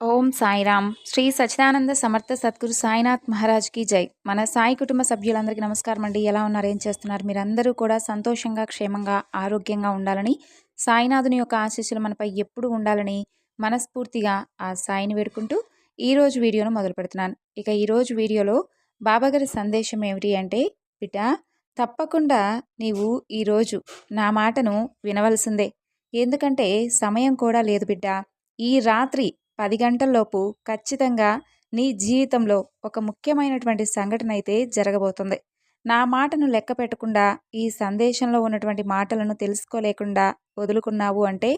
ఓం సాయిరామ్. శ్రీ సచిదానంద సమర్థ సద్గురు సాయినాథ్ మహారాజ్కి జై. మన సాయి కుటుంబ సభ్యులందరికీ నమస్కారం అండి. ఎలా ఉన్నారు? ఏం చేస్తున్నారు? మీరందరూ కూడా సంతోషంగా క్షేమంగా ఆరోగ్యంగా ఉండాలని సాయినాథుని యొక్క ఆశీస్సులు మనపై ఎప్పుడు ఉండాలని మనస్ఫూర్తిగా ఆ సాయిని వేడుకుంటూ ఈరోజు వీడియోను మొదలు పెడుతున్నాను. ఇక ఈరోజు వీడియోలో బాబాగారి సందేశం ఏమిటి అంటే బిడ్డ తప్పకుండా నీవు ఈరోజు నా మాటను వినవలసిందే. ఎందుకంటే సమయం కూడా లేదు బిడ్డ. ఈ రాత్రి పది గంటల్లోపు ఖచ్చితంగా నీ జీవితంలో ఒక ముఖ్యమైనటువంటి సంఘటన అయితే జరగబోతుంది. నా మాటను లెక్క పెట్టకుండా ఈ సందేశంలో ఉన్నటువంటి మాటలను తెలుసుకోలేకుండా వదులుకున్నావు అంటే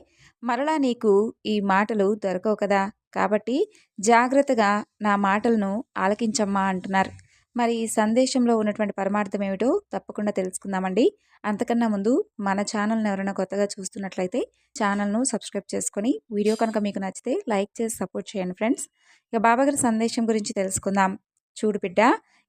మరలా నీకు ఈ మాటలు దొరకవు కదా. కాబట్టి జాగ్రత్తగా నా మాటలను ఆలకించమ్మా అంటున్నారు. మరి ఈ సందేశంలో ఉన్నటువంటి పరమార్థం ఏమిటో తప్పకుండా తెలుసుకుందామండి. అంతకన్నా ముందు మన ఛానల్ని ఎవరైనా కొత్తగా చూస్తున్నట్లయితే ఛానల్ను సబ్స్క్రైబ్ చేసుకొని వీడియో కనుక మీకు నచ్చితే లైక్ చేసి సపోర్ట్ చేయండి ఫ్రెండ్స్. ఇక బాబాగారి సందేశం గురించి తెలుసుకుందాం. చూడు బిడ్డ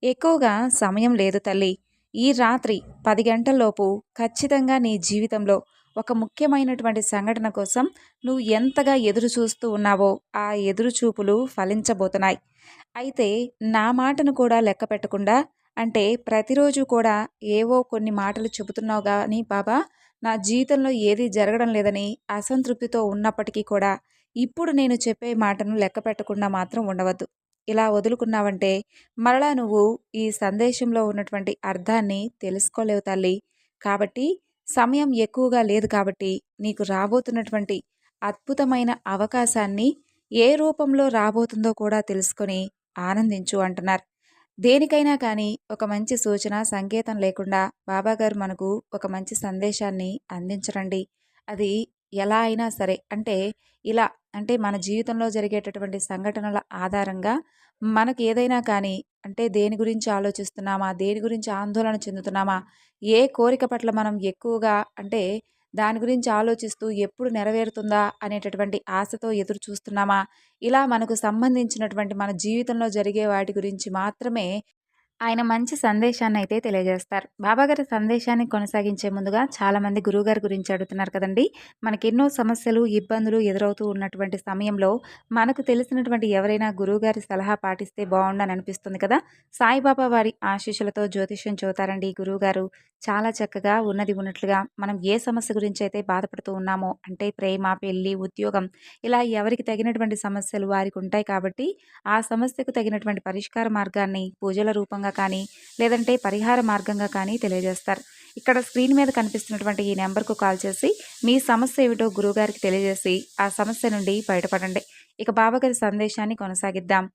ఎక్కువగా సమయం లేదు తల్లి. ఈ రాత్రి పది గంటల్లోపు ఖచ్చితంగా నీ జీవితంలో ఒక ముఖ్యమైనటువంటి సంఘటన కోసం నువ్వు ఎంతగా ఎదురు చూస్తూ ఉన్నావో ఆ ఎదురు చూపులు ఫలించబోతున్నాయి. అయితే నా మాటను కూడా లెక్క పెట్టకుండా అంటే ప్రతిరోజు కూడా ఏవో కొన్ని మాటలు చెబుతున్నావు కానీ బాబా నా జీవితంలో ఏది జరగడం లేదని అసంతృప్తితో ఉన్నప్పటికీ కూడా ఇప్పుడు నేను చెప్పే మాటను లెక్క పెట్టకుండా మాత్రం ఉండవద్దు. ఇలా వదులుకున్నావంటే మరలా నువ్వు ఈ సందేశంలో ఉన్నటువంటి అర్థాన్ని తెలుసుకోలేవు తల్లి. కాబట్టి సమయం ఎక్కువగా లేదు కాబట్టి నీకు రాబోతున్నటువంటి అద్భుతమైన అవకాశాన్ని ఏ రూపంలో రాబోతుందో కూడా తెలుసుకొని ఆనందించు అంటున్నారు. దేనికైనా కానీ ఒక మంచి సూచన సంకేతం లేకుండా బాబాగారు మనకు ఒక మంచి సందేశాన్ని అందించరండి. అది ఎలా అయినా సరే అంటే ఇలా అంటే మన జీవితంలో జరిగేటటువంటి సంఘటనల ఆధారంగా మనకు ఏదైనా కానీ అంటే దేని గురించి ఆలోచిస్తున్నామా దేని గురించి ఆందోళన చెందుతున్నామా ఏ కోరిక పట్ల మనం ఎక్కువగా అంటే దాని గురించి ఆలోచిస్తూ ఎప్పుడు నెరవేరుతుందా అనేటటువంటి ఆశతో ఎదురు చూస్తున్నామా ఇలా మనకు సంబంధించినటువంటి మన జీవితంలో జరిగే వాటి గురించి మాత్రమే ఆయన మంచి సందేశాన్ని అయితే తెలియజేస్తారు బాబాగారి సందేశాన్ని కొనసాగించే ముందుగా చాలామంది గురువుగారి గురించి అడుగుతున్నారు కదండి. మనకి ఎన్నో సమస్యలు ఇబ్బందులు ఎదురవుతూ ఉన్నటువంటి సమయంలో మనకు తెలిసినటువంటి ఎవరైనా గురువుగారి సలహా పాటిస్తే బాగుండని అనిపిస్తుంది కదా. సాయిబాబా వారి ఆశీస్సులతో జ్యోతిష్యం చూతారండి గురువుగారు చాలా చక్కగా ఉన్నది ఉన్నట్లుగా మనం ఏ సమస్య గురించి అయితే బాధపడుతూ ఉన్నామో అంటే ప్రేమ పెళ్ళి ఉద్యోగం ఇలా ఎవరికి తగినటువంటి సమస్యలు వారికి ఉంటాయి కాబట్టి ఆ సమస్యకు తగినటువంటి పరిష్కార మార్గాన్ని పూజల రూపంగా కానీ లేదంటే పరిహార మార్గంగా కానీ తెలియజేస్తారు. ఇక్కడ స్క్రీన్ మీద కనిపిస్తున్నటువంటి ఈ నెంబర్కు కాల్ చేసి మీ సమస్య ఏమిటో గురువుగారికి తెలియజేసి ఆ సమస్య నుండి బయటపడండి. ఇక బాబాగారి సందేశాన్ని కొనసాగిద్దాం.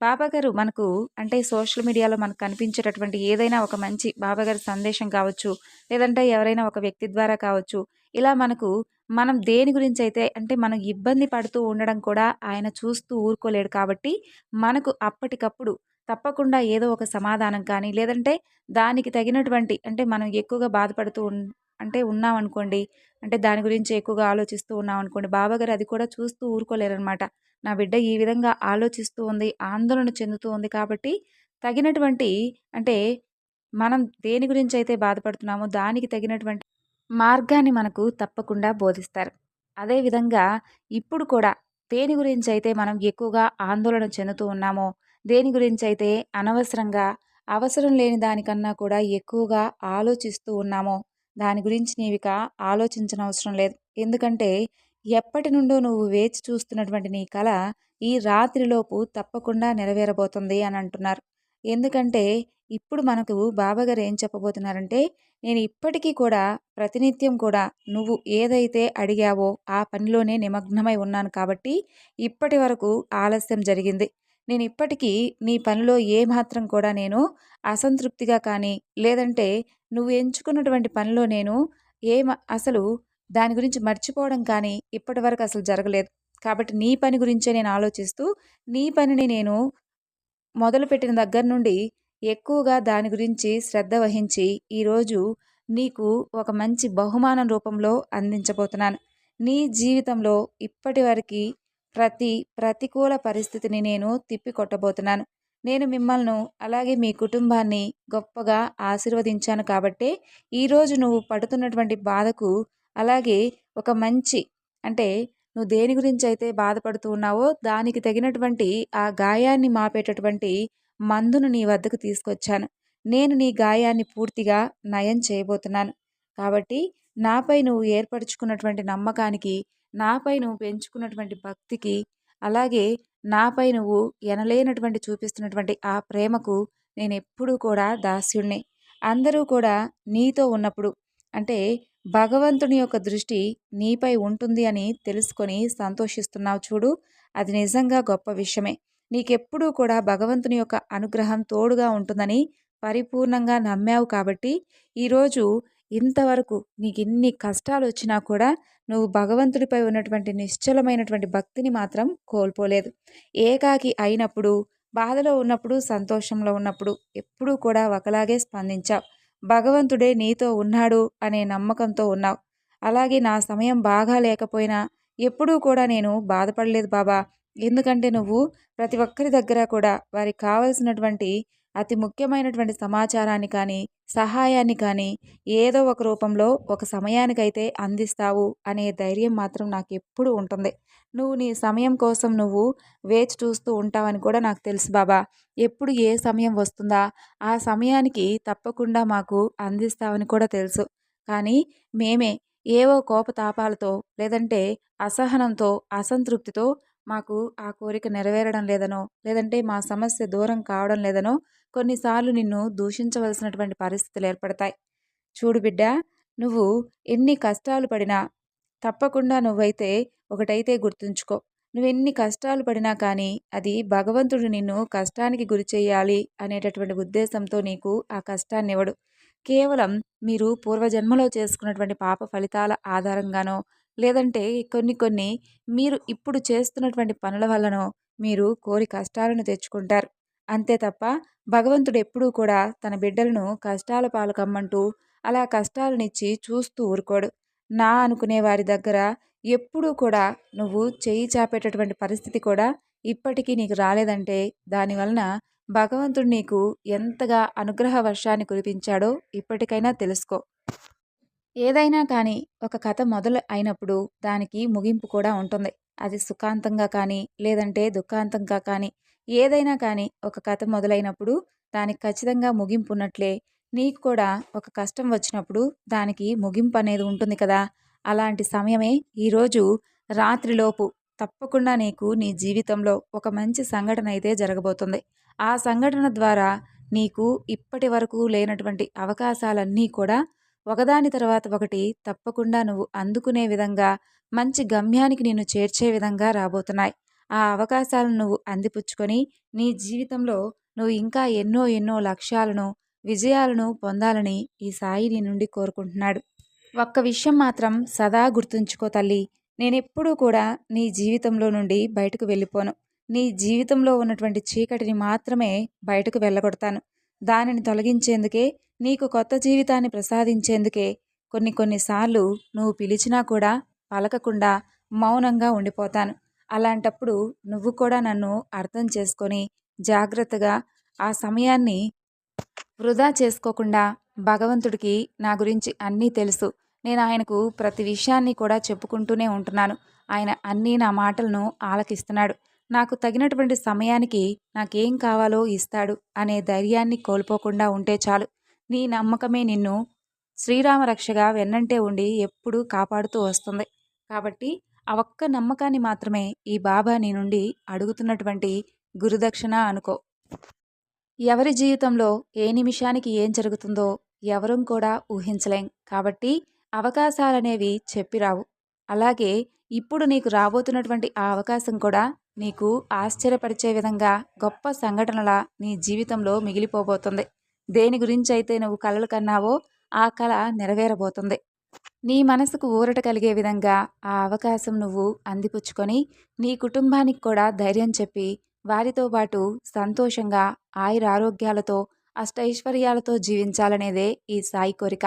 బాబాగారు మనకు అంటే సోషల్ మీడియాలో మనకు కనిపించేటటువంటి ఏదైనా ఒక మంచి బాబాగారి సందేశం కావచ్చు లేదంటే ఎవరైనా ఒక వ్యక్తి ద్వారా కావచ్చు ఇలా మనకు మనం దేని గురించి అయితే అంటే మనం ఇబ్బంది పడుతూ ఉండడం కూడా ఆయన చూస్తూ ఊరుకోలేడు కాబట్టి మనకు అప్పటికప్పుడు తప్పకుండా ఏదో ఒక సమాధానం కానీ లేదంటే దానికి తగినటువంటి అంటే మనం ఎక్కువగా బాధపడుతూ అంటే ఉన్నామనుకోండి అంటే దాని గురించి ఎక్కువగా ఆలోచిస్తూ ఉన్నామనుకోండి బాబాగారు అది కూడా చూస్తూ ఊరుకోలేరనమాట. నా బిడ్డ ఈ విధంగా ఆలోచిస్తూ ఉంది ఆందోళన చెందుతూ ఉంది కాబట్టి తగినటువంటి అంటే మనం దేని గురించి అయితే బాధపడుతున్నామో దానికి తగినటువంటి మార్గాన్ని మనకు తప్పకుండా బోధిస్తారు. అదేవిధంగా ఇప్పుడు కూడా దేని గురించి అయితే మనం ఎక్కువగా ఆందోళన చెందుతూ ఉన్నామో దేని గురించి అయితే అనవసరంగా అవసరం లేని దానికన్నా కూడా ఎక్కువగా ఆలోచిస్తూ ఉన్నామో దాని గురించి నీవిక ఆలోచించనవసరం లేదు. ఎందుకంటే ఎప్పటి నుండో నువ్వు వేచి చూస్తున్నటువంటి నీ కళ ఈ రాత్రిలోపు తప్పకుండా నెరవేరబోతుంది అని అంటున్నారు. ఎందుకంటే ఇప్పుడు మనకు బాబాగారు ఏం చెప్పబోతున్నారంటే నేను ఇప్పటికీ కూడా ప్రతినిత్యం కూడా నువ్వు ఏదైతే అడిగావో ఆ పనిలోనే నిమగ్నమై ఉన్నాను కాబట్టి ఇప్పటి వరకు ఆలస్యం జరిగింది. నేను ఇప్పటికీ నీ పనిలో ఏమాత్రం కూడా నేను అసంతృప్తిగా కానీ లేదంటే నువ్వు ఎంచుకున్నటువంటి పనిలో నేను ఏ అసలు దాని గురించి మర్చిపోవడం కానీ ఇప్పటి వరకు అసలు జరగలేదు. కాబట్టి నీ పని గురించే నేను ఆలోచిస్తూ నీ పనిని నేను మొదలుపెట్టిన దగ్గర నుండి ఎక్కువగా దాని గురించి శ్రద్ధ వహించి ఈరోజు నీకు ఒక మంచి బహుమానం రూపంలో అందించబోతున్నాను. నీ జీవితంలో ఇప్పటి వరకు ప్రతి ప్రతికూల పరిస్థితిని నేను తిప్పికొట్టబోతున్నాను. నేను మిమ్మల్ని అలాగే మీ కుటుంబాన్ని గొప్పగా ఆశీర్వదించాను కాబట్టే ఈరోజు నువ్వు పడుతున్నటువంటి బాధకు అలాగే ఒక మంచి అంటే నువ్వు దేని గురించి అయితే బాధపడుతూ ఉన్నావో దానికి తగినటువంటి ఆ గాయాన్ని మాపేటటువంటి మందును నీ వద్దకు తీసుకొచ్చాను. నేను నీ గాయాన్ని పూర్తిగా నయం చేయబోతున్నాను. కాబట్టి నాపై నువ్వు ఏర్పరచుకున్నటువంటి నమ్మకానికి నాపై నువ్వు పెంచుకున్నటువంటి భక్తికి అలాగే నాపై నువ్వు ఎనలేనటువంటి చూపిస్తున్నటువంటి ఆ ప్రేమకు నేను ఎప్పుడూ కూడా దాస్యుణ్ణి. అందరూ కూడా నీతో ఉన్నప్పుడు అంటే భగవంతుని యొక్క దృష్టి నీపై ఉంటుంది అని తెలుసుకొని సంతోషిస్తున్నావు చూడు అది నిజంగా గొప్ప విషయమే. నీకెప్పుడూ కూడా భగవంతుని యొక్క అనుగ్రహం తోడుగా ఉంటుందని పరిపూర్ణంగా నమ్మావు కాబట్టి ఈరోజు ఇంతవరకు నీకు ఇన్ని కష్టాలు వచ్చినా కూడా నువ్వు భగవంతుడిపై ఉన్నటువంటి నిశ్చలమైనటువంటి భక్తిని మాత్రం కోల్పోలేదు. ఏకాకి అయినప్పుడు బాధలో ఉన్నప్పుడు సంతోషంలో ఉన్నప్పుడు ఎప్పుడూ కూడా ఒకలాగే స్పందించావు. భగవంతుడే నీతో ఉన్నాడు అనే నమ్మకంతో ఉన్నావు. అలాగే నా సమయం బాగా లేకపోయినా ఎప్పుడూ కూడా నేను బాధపడలేదు బాబా. ఎందుకంటే నువ్వు ప్రతి ఒక్కరి దగ్గర కూడా వారికి కావలసినటువంటి అతి ముఖ్యమైనటువంటి సమాచారాన్ని కానీ సహాయాన్ని కానీ ఏదో ఒక రూపంలో ఒక సమయానికైతే అందిస్తావు అనే ధైర్యం మాత్రం నాకు ఎప్పుడు ఉంటుంది. నువ్వు నీ సమయం కోసం నువ్వు వేచి చూస్తూ ఉంటావని కూడా నాకు తెలుసు బాబా. ఎప్పుడు ఏ సమయం వస్తుందా ఆ సమయానికి తప్పకుండా మాకు అందిస్తావని కూడా తెలుసు. కానీ మేమే ఏవో కోపతాపాలతో లేదంటే అసహనంతో అసంతృప్తితో మాకు ఆ కోరిక నెరవేరడం లేదనో లేదంటే మా సమస్య దూరం కావడం లేదనో కొన్నిసార్లు నిన్ను దూషించవలసినటువంటి పరిస్థితులు ఏర్పడతాయి. చూడు బిడ్డ నువ్వు ఎన్ని కష్టాలు పడినా తప్పకుండా నువ్వైతే ఒకటైతే గుర్తుంచుకో. నువ్వు ఎన్ని కష్టాలు పడినా కానీ అది భగవంతుడు నిన్ను కష్టానికి గురి చేయాలి అనేటటువంటి ఉద్దేశంతో నీకు ఆ కష్టాన్ని ఇవ్వడు కేవలం మీరు పూర్వజన్మలో చేసుకున్నటువంటి పాప ఫలితాల ఆధారంగానో లేదంటే కొన్ని కొన్ని మీరు ఇప్పుడు చేస్తున్నటువంటి పనుల వల్లనో మీరు కోరి కష్టాలను తెచ్చుకుంటారు. అంతే తప్ప భగవంతుడు ఎప్పుడూ కూడా తన బిడ్డలను కష్టాల పాలకమ్మంటూ అలా కష్టాలనిచ్చి చూస్తూ ఊరుకోడు. నా అనుకునే వారి దగ్గర ఎప్పుడూ కూడా నువ్వు చేయి చాపేటటువంటి పరిస్థితి కూడా ఇప్పటికీ నీకు రాలేదంటే దానివలన భగవంతుడు నీకు ఎంతగా అనుగ్రహ వర్షాన్ని కురిపించాడో ఇప్పటికైనా తెలుసుకో. ఏదైనా కానీ ఒక కథ మొదలు అయినప్పుడు దానికి ముగింపు కూడా ఉంటుంది. అది సుఖాంతంగా కానీ లేదంటే దుఃఖాంతంగా కానీ ఏదైనా కానీ ఒక కథ మొదలైనప్పుడు దానికి ఖచ్చితంగా ముగింపు ఉన్నట్లే నీకు కూడా ఒక కష్టం వచ్చినప్పుడు దానికి ముగింపు అనేది ఉంటుంది కదా. అలాంటి సమయమే ఈరోజు రాత్రిలోపు తప్పకుండా నీకు నీ జీవితంలో ఒక మంచి సంఘటన అయితే జరగబోతుంది. ఆ సంఘటన ద్వారా నీకు ఇప్పటి వరకు లేనటువంటి అవకాశాలన్నీ కూడా ఒకదాని తర్వాత ఒకటి తప్పకుండా నువ్వు అందుకునే విధంగా మంచి గమ్యానికి నిన్ను చేర్చే విధంగా రాబోతున్నాయి. ఆ అవకాశాలను నువ్వు అందిపుచ్చుకొని నీ జీవితంలో నువ్వు ఇంకా ఎన్నో ఎన్నో లక్ష్యాలను విజయాలను పొందాలని ఈ సాయి నీ నుండి కోరుకుంటున్నాడు. ఒక్క విషయం మాత్రం సదా గుర్తుంచుకో తల్లి. నేనెప్పుడూ కూడా నీ జీవితంలో నుండి బయటకు వెళ్ళిపోను. నీ జీవితంలో ఉన్నటువంటి చీకటిని మాత్రమే బయటకు వెళ్ళగొడతాను. దానిని తొలగించేందుకే నీకు కొత్త జీవితాన్ని ప్రసాదించేందుకే కొన్ని కొన్నిసార్లు నువ్వు పిలిచినా కూడా పలకకుండా మౌనంగా ఉండిపోతాను. అలాంటప్పుడు నువ్వు కూడా నన్ను అర్థం చేసుకొని జాగ్రత్తగా ఆ సమయాన్ని వృధా చేసుకోకుండా భగవంతుడికి నా గురించి అన్నీ తెలుసు. నేను ఆయనకు ప్రతి విషయాన్ని కూడా చెప్పుకుంటూనే ఉంటున్నాను. ఆయన అన్నీ నా మాటలను ఆలకిస్తున్నాడు. నాకు తగినటువంటి సమయానికి నాకేం కావాలో ఇస్తాడు అనే ధైర్యాన్ని కోల్పోకుండా ఉంటే చాలు. నీ నమ్మకమే నిన్ను శ్రీరామరక్షగా వెన్నంటే ఉండి ఎప్పుడూ కాపాడుతూ వస్తుంది. కాబట్టి ఆ ఒక్క నమ్మకాన్ని మాత్రమే ఈ బాబా నీ నుండి అడుగుతున్నటువంటి గురుదక్షిణ అనుకో. ఎవరి జీవితంలో ఏ నిమిషానికి ఏం జరుగుతుందో ఎవరం కూడా ఊహించలేం. కాబట్టి అవకాశాలనేవి చెప్పిరావు అలాగే ఇప్పుడు నీకు రాబోతున్నటువంటి ఆ అవకాశం కూడా నీకు ఆశ్చర్యపరిచే విధంగా గొప్ప సంఘటనల నీ జీవితంలో మిగిలిపోబోతుంది. దేని గురించి అయితే నువ్వు కలలు కన్నావో ఆ కళ నెరవేరబోతుంది. నీ మనసుకు ఊరట కలిగే విధంగా ఆ అవకాశం నువ్వు అందిపుచ్చుకొని నీ కుటుంబానికి కూడా ధైర్యం చెప్పి వారితో పాటు సంతోషంగా ఆయురారోగ్యాలతో అష్టైశ్వర్యాలతో జీవించాలనేదే ఈ సాయి కోరిక.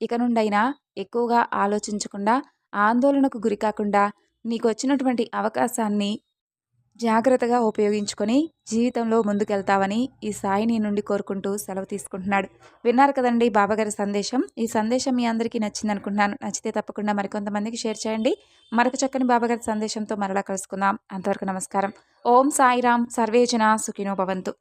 ఇక నుండైనా ఎక్కువగా ఆలోచించకుండా ఆందోళనకు గురికాకుండా నీకు వచ్చినటువంటి అవకాశాన్ని జాగ్రత్తగా ఉపయోగించుకొని జీవితంలో ముందుకెళ్తావని ఈ సాయి నుండి కోరుకుంటూ సెలవు తీసుకుంటున్నాడు. విన్నారు కదండి బాబాగారి సందేశం. ఈ సందేశం మీ అందరికీ నచ్చింది అనుకుంటున్నాను నచ్చితే తప్పకుండా మరికొంతమందికి షేర్ చేయండి. మరొక చక్కని బాబాగారి సందేశంతో మరలా కలుసుకుందాం. అంతవరకు నమస్కారం. ఓం సాయిరామ్ సర్వేజన సుఖినో భవంతు.